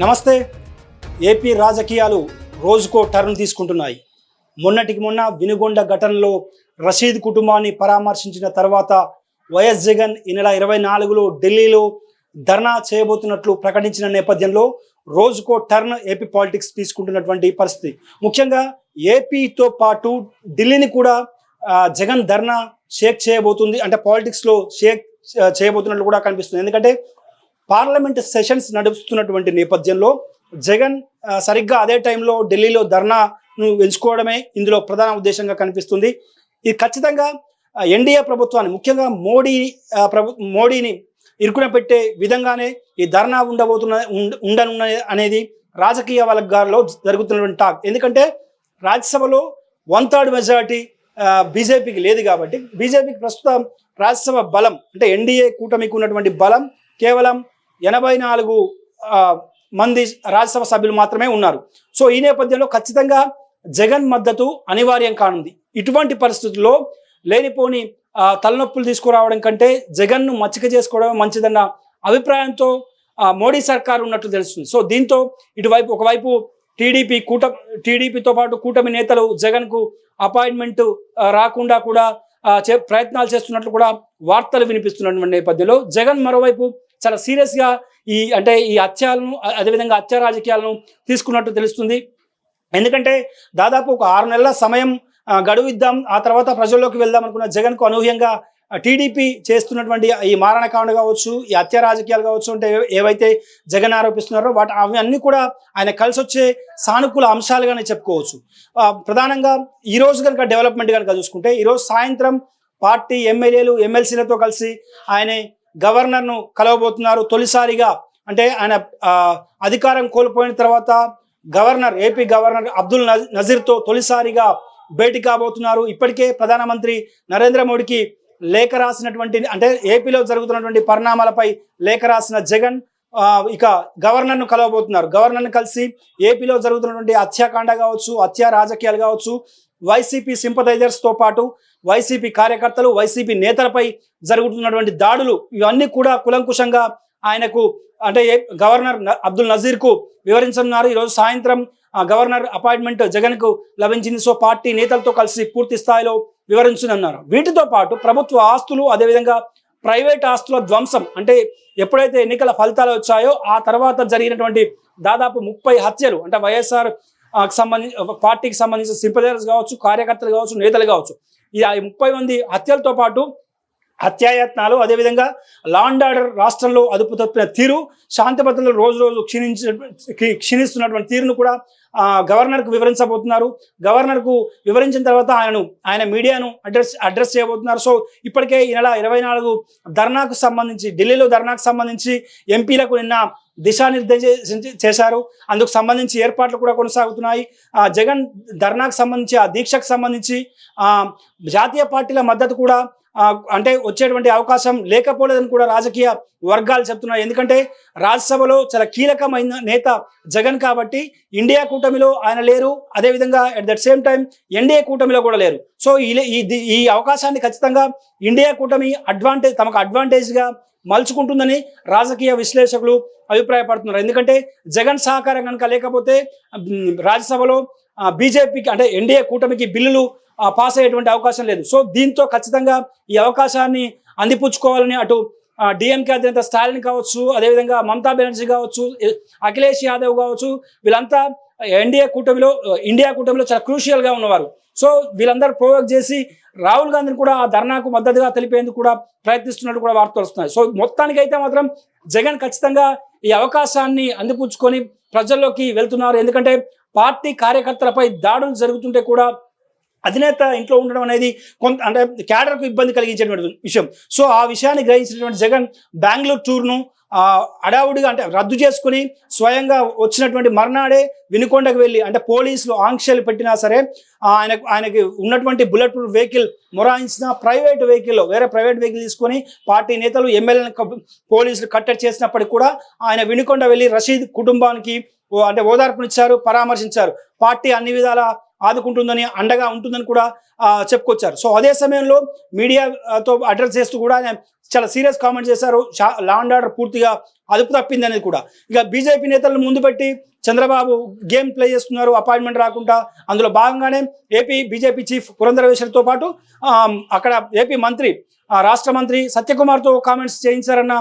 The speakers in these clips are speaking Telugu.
నమస్తే. ఏపీ రాజకీయాలు రోజుకో టర్న్ తీసుకుంటున్నాయి. మొన్నటికి మొన్న వినుగొండ ఘటనలో రషీద్ కుటుంబాన్ని పరామర్శించిన తర్వాత వైఎస్ జగన్ ఈ నెల ఇరవై నాలుగులో ఢిల్లీలో ధర్నా చేయబోతున్నట్లు ప్రకటించిన నేపథ్యంలో రోజుకో టర్న్ ఏపీ పాలిటిక్స్ తీసుకుంటున్నటువంటి పరిస్థితి. ముఖ్యంగా ఏపీతో పాటు ఢిల్లీని కూడా జగన్ ధర్నా షేక్ చేయబోతుంది అంటే పాలిటిక్స్లో షేక్ చేయబోతున్నట్లు కూడా కనిపిస్తుంది. ఎందుకంటే పార్లమెంట్ సెషన్స్ నడుస్తున్నటువంటి నేపథ్యంలో జగన్ సరిగ్గా అదే టైంలో ఢిల్లీలో ధర్నాను ఎంచుకోవడమే ఇందులో ప్రధాన ఉద్దేశంగా కనిపిస్తుంది. ఇది ఖచ్చితంగా ఎన్డీఏ ప్రభుత్వాన్ని ముఖ్యంగా మోడీ ప్రభు మోడీని ఇరుకున పెట్టే విధంగానే ఈ ధర్నా ఉండబోతున్న ఉండనున్న అనేది రాజకీయ వర్గాల్లో జరుగుతున్నటువంటి టాక్. ఎందుకంటే రాజ్యసభలో వన్ థర్డ్ మెజారిటీ బీజేపీకి లేదు కాబట్టి బీజేపీకి ప్రస్తుతం రాజ్యసభ బలం అంటే ఎన్డీఏ కూటమికి ఉన్నటువంటి బలం కేవలం ఎనభై నాలుగు మంది రాజ్యసభ సభ్యులు మాత్రమే ఉన్నారు. సో ఈ నేపథ్యంలో ఖచ్చితంగా జగన్ మద్దతు అనివార్యం కానుంది. ఇటువంటి పరిస్థితుల్లో లేనిపోని తలనొప్పులు తీసుకురావడం కంటే జగన్ను మచ్చిక చేసుకోవడం మంచిదన్న అభిప్రాయంతో మోడీ సర్కార్ ఉన్నట్లు తెలుస్తుంది. సో దీంతో ఇటువైపు ఒకవైపు టీడీపీ కూట టీడీపీతో పాటు కూటమి నేతలు జగన్కు అపాయింట్మెంట్ రాకుండా కూడా చే- ప్రయత్నాలు చేస్తున్నట్లు కూడా వార్తలు వినిపిస్తున్నటువంటి నేపథ్యంలో జగన్ మరోవైపు చాలా సీరియస్గా ఈ అంటే ఈ అత్యాలను అదేవిధంగా హత్య రాజకీయాలను తీసుకున్నట్టు తెలుస్తుంది. ఎందుకంటే దాదాపు ఒక ఆరు నెలల సమయం గడువు ఇద్దాం ఆ తర్వాత ప్రజల్లోకి వెళ్దాం అనుకున్న జగన్కు అనూహ్యంగా టీడీపీ చేస్తున్నటువంటి ఈ మారణకాండ కావచ్చు ఈ హత్య రాజకీయాలు కావచ్చు అంటే ఏవైతే జగన్ ఆరోపిస్తున్నారో వాటి అవన్నీ కూడా ఆయన కలిసి వచ్చే సానుకూల అంశాలుగానే చెప్పుకోవచ్చు. ప్రధానంగా ఈరోజు కనుక డెవలప్మెంట్ కనుక చూసుకుంటే ఈరోజు సాయంత్రం పార్టీ ఎమ్మెల్యేలు ఎమ్మెల్సీలతో కలిసి ఆయన గవర్నర్ను కలవబోతున్నారు తొలిసారిగా. అంటే ఆయన అధికారం కోల్పోయిన తర్వాత గవర్నర్ ఏపీ గవర్నర్ అబ్దుల్ నజీర్తో తొలిసారిగా భేటీ కాబోతున్నారు. ఇప్పటికే ప్రధానమంత్రి నరేంద్ర మోడీకి లేఖ రాసినటువంటి అంటే ఏపీలో జరుగుతున్నటువంటి పరిణామాలపై లేఖ రాసిన జగన్ ఇక గవర్నర్ను కలవబోతున్నారు. గవర్నర్ను కలిసి ఏపీలో జరుగుతున్నటువంటి హత్యాకాండ కావచ్చు హత్య రాజకీయాలు కావచ్చు వైసీపీ సింపథైజర్స్తో పాటు వైసీపీ కార్యకర్తలు వైసీపీ నేతలపై జరుగుతున్నటువంటి దాడులు ఇవన్నీ కూడా కులంకుశంగా ఆయనకు అంటే గవర్నర్ అబ్దుల్ నజీర్కు వివరించనున్నారు. ఈరోజు సాయంత్రం ఆ, గవర్నర్ అపాయింట్మెంట్ జగన్కు లభించింది. సో పార్టీ నేతలతో కలిసి పూర్తి స్థాయిలో వివరించనున్నారు. వీటితో పాటు ప్రభుత్వ ఆస్తులు అదేవిధంగా ప్రైవేట్ ఆస్తుల ధ్వంసం అంటే ఎప్పుడైతే ఎన్నికల ఫలితాలు వచ్చాయో ఆ తర్వాత జరిగినటువంటి దాదాపు ముప్పై హత్యలు అంటే వైఎస్ఆర్ సంబంధించి పార్టీకి సంబంధించిన సింపదర్స్ కావచ్చు కార్యకర్తలు కావచ్చు నేతలు కావచ్చు ఈ ముప్పై మంది హత్యలతో పాటు హత్యాయత్నాలు అదేవిధంగా లాండ్ ఆర్డర్ రాష్ట్రంలో అదుపు తప్పిన తీరు శాంతి భద్రతలు రోజు రోజు క్షీణించ క్షీ- క్షీణిస్తున్నటువంటి తీరును కూడా గవర్నర్కు వివరించబోతున్నారు. గవర్నర్కు వివరించిన తర్వాత ఆయనను ఆయన మీడియాను అడ్రస్ అడ్రస్ చేయబోతున్నారు. సో ఇప్పటికే ఈ నెల ఇరవై నాలుగు ధర్నాకు సంబంధించి ఢిల్లీలో ధర్నాకు సంబంధించి ఎంపీలకు నిన్న దిశానిర్దేశం చేశారు. అందుకు సంబంధించి ఏర్పాట్లు కూడా కొనసాగుతున్నాయి. జగన్ ధర్నాకు సంబంధించి ఆ దీక్షకు సంబంధించి జాతీయ పార్టీల మద్దతు కూడా అంటే వచ్చేటువంటి అవకాశం లేకపోలేదని కూడా రాజకీయ వర్గాలు చెప్తున్నాయి. ఎందుకంటే రాజ్యసభలో చాలా కీలకమైన నేత జగన్ కాబట్టి ఇండియా కూటమిలో ఆయన లేరు. అదేవిధంగా at that same time NDA కూటమిలో కూడా లేరు. సో ఈ ఈ- అవకాశాన్ని ఖచ్చితంగా ఇండియా కూటమి అడ్వాంటేజ్ తమకు అడ్వాంటేజ్గా మలుచుకుంటుందని రాజకీయ విశ్లేషకులు అభిప్రాయపడుతున్నారు. ఎందుకంటే జగన్ సహకారం కనుక లేకపోతే రాజ్యసభలో బీజేపీకి అంటే ఎన్డీఏ కూటమికి బిల్లులు పాస్ అయ్యేటువంటి అవకాశం లేదు. సో దీంతో ఖచ్చితంగా ఈ అవకాశాన్ని అందిపుచ్చుకోవాలని అటు డిఎంకే అధినేత స్టాలిన్ కావచ్చు అదేవిధంగా మమతా బెనర్జీ కావచ్చు అఖిలేష్ యాదవ్ కావచ్చు వీళ్ళంతా ఎన్డీఏ కూటమిలో ఇండియా కూటమిలో చాలా క్రూషియల్గా ఉన్నవారు. సో వీళ్ళందరూ ప్రోవోక్ చేసి రాహుల్ గాంధీని కూడా ఆ ధర్నాకు మద్దతుగా తెలిపేందుకు కూడా ప్రయత్నిస్తున్నట్టు కూడా వార్తలు వస్తున్నాయి. సో మొత్తానికైతే మాత్రం జగన్ ఖచ్చితంగా ఈ అవకాశాన్ని అందిపుచ్చుకొని ప్రజల్లోకి వెళ్తున్నారు. ఎందుకంటే పార్టీ కార్యకర్తలపై దాడులు జరుగుతుంటే కూడా అధినేత ఇంట్లో ఉండడం అనేది కొంత అంటే క్యాడర్కు ఇబ్బంది కలిగించేటువంటి విషయం. సో ఆ విషయాన్ని గ్రహించినటువంటి జగన్ బెంగళూరు టూర్ను అడావుడిగా హడావుడిగా అంటే రద్దు చేసుకుని స్వయంగా వచ్చినటువంటి మర్నాడే వినుకొండకు వెళ్ళి అంటే పోలీసులు ఆంక్షలు పెట్టినా సరే ఆయన ఆయనకు ఆయనకి ఉన్నటువంటి బుల్లెట్ ప్రూఫ్ వెహికల్ మొరాయించిన ప్రైవేట్ వెహికల్లో వేరే ప్రైవేట్ వెహికల్ తీసుకొని పార్టీ నేతలు ఎమ్మెల్యేలను పోలీసులు కట్టడి చేసినప్పటికీ కూడా ఆయన వినుకొండ వెళ్ళి రషీద్ కుటుంబానికి ఓ- అంటే ఓదార్పునిచ్చారు పరామర్శించారు. పార్టీ అన్ని విధాల ఆదుకుంటుందని అండగా ఉంటుందని కూడా చెప్పుకొచ్చారు. సో అదే సమయంలో మీడియాతో అడ్రస్ చేస్తూ కూడా ఆయన చాలా సీరియస్ కామెంట్ చేశారు. షా- లా అండ్ ఆర్డర్ పూర్తిగా అదుపు తప్పింది అనేది కూడా. ఇక బీజేపీ నేతలను ముందు పెట్టి చంద్రబాబు గేమ్ ప్లే చేస్తున్నారు అపాయింట్మెంట్ రాకుండా. అందులో భాగంగానే ఏపీ బీజేపీ చీఫ్ పురంధరవేశ్వరితో పాటు అక్కడ ఏపీ మంత్రి ఆ, రాష్ట్ర మంత్రి సత్యకుమార్తో కామెంట్స్ చేయించారన్న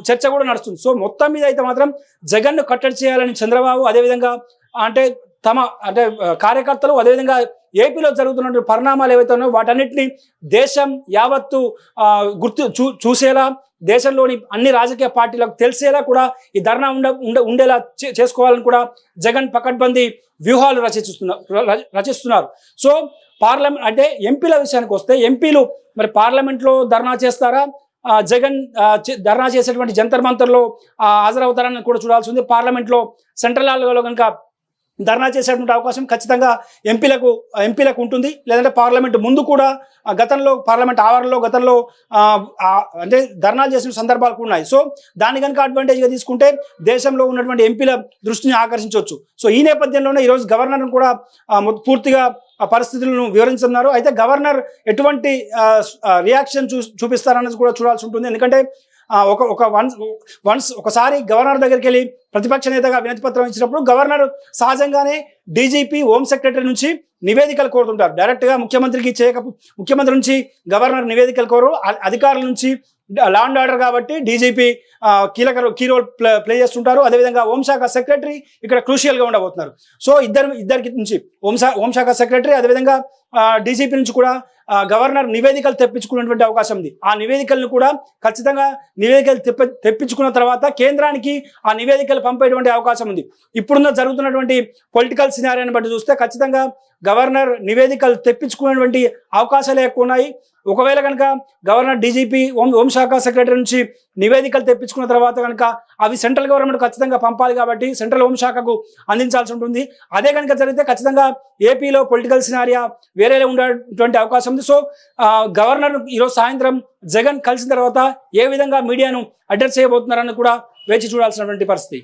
చర్చ కూడా నడుస్తుంది. సో మొత్తం మీద అయితే మాత్రం జగన్ను కట్టడి చేయాలని చంద్రబాబు అదేవిధంగా అంటే తమ అంటే కార్యకర్తలు అదేవిధంగా ఏపీలో జరుగుతున్నటువంటి పరిణామాలు ఏవైతే ఉన్నాయో వాటన్నిటిని దేశం యావత్తు గుర్తు చూ చూసేలా దేశంలోని అన్ని రాజకీయ పార్టీలకు తెలిసేలా కూడా ఈ ధర్నా ఉండ ఉండ ఉండేలా చే- చేసుకోవాలని కూడా జగన్ పకడ్బందీ వ్యూహాలు రచిస్తున్నారు రచిస్తున్నారు. సో పార్లమెంట్ అంటే ఎంపీల విషయానికి వస్తే ఎంపీలు మరి పార్లమెంట్లో ధర్నా చేస్తారా? జగన్ ధర్నా చేసేటువంటి జంతర్ మంతర్లో హాజరవుతారని కూడా చూడాల్సి ఉంది. పార్లమెంట్లో సెంట్రల్ హాల్లో కనుక ధర్నా చేసేటువంటి అవకాశం ఖచ్చితంగా ఎంపీలకు ఎంపీలకు ఉంటుంది. లేదంటే పార్లమెంట్ ముందు కూడా గతంలో పార్లమెంట్ ఆవరణలో గతంలో అంటే ధర్నాలు చేసిన సందర్భాలు కూడా ఉన్నాయి. సో దాన్ని కనుక అడ్వాంటేజ్గా తీసుకుంటే దేశంలో ఉన్నటువంటి ఎంపీల దృష్టిని ఆకర్షించవచ్చు. సో ఈ నేపథ్యంలోనే ఈరోజు గవర్నర్ను కూడా పూర్తిగా పరిస్థితులను వివరించున్నారు అయితే గవర్నర్ ఎటువంటి రియాక్షన్ చూ చూపిస్తారన్నది కూడా చూడాల్సి ఉంటుంది. ఎందుకంటే ఒక ఒక వన్స్ వన్స్ ఒకసారి గవర్నర్ దగ్గరికి వెళ్ళి ప్రతిపక్ష నేతగా వినతి పత్రం ఇచ్చినప్పుడు గవర్నర్ సహజంగానే డీజీపీ హోమ్ సెక్రటరీ నుంచి నివేదికలు కోరుతుంటారు. డైరెక్ట్గా ముఖ్యమంత్రికి చేయక ముఖ్యమంత్రి నుంచి గవర్నర్ నివేదికలు కోరు అధికారుల నుంచి లా అండ్ ఆర్డర్ కాబట్టి డీజీపీ కీలక కీ రోల్ ప్లే ప్లే చేస్తుంటారు. అదేవిధంగా హోంశాఖ సెక్రటరీ ఇక్కడ క్రూషియల్గా ఉండబోతున్నారు. సో ఇద్దరు ఇద్దరికి నుంచి హోంశా హోంశాఖ సెక్రటరీ అదేవిధంగా డీజీపీ నుంచి కూడా గవర్నర్ నివేదికలు తెప్పించుకునేటువంటి అవకాశం ఉంది. ఆ నివేదికలను కూడా ఖచ్చితంగా నివేదికలు తెప్ప తెప్పించుకున్న తర్వాత కేంద్రానికి ఆ నివేదికలు పంపేటువంటి అవకాశం ఉంది. ఇప్పుడున్న జరుగుతున్నటువంటి పొలిటికల్ సినారియాని బట్టి చూస్తే ఖచ్చితంగా గవర్నర్ నివేదికలు తెప్పించుకునేటువంటి అవకాశాలు ఎక్కువ ఉన్నాయి. ఒకవేళ కనుక గవర్నర్ డీజీపీ హోం హోంశాఖ సెక్రటరీ నుంచి నివేదికలు తెప్పించుకున్న తర్వాత కనుక అవి సెంట్రల్ గవర్నమెంట్ ఖచ్చితంగా పంపాలి కాబట్టి సెంట్రల్ హోంశాఖకు అందించాల్సి ఉంటుంది. అదే కనుక జరిగితే ఖచ్చితంగా ఏపీలో పొలిటికల్ సినారియా వేరే ఉండేటువంటి అవకాశం ఉంది. సో గవర్నర్ ఈరోజు సాయంత్రం జగన్ కలిసిన తర్వాత ఏ విధంగా మీడియాను అడ్రస్ చేయబోతున్నారని కూడా వేచి చూడాల్సినటువంటి పరిస్థితి.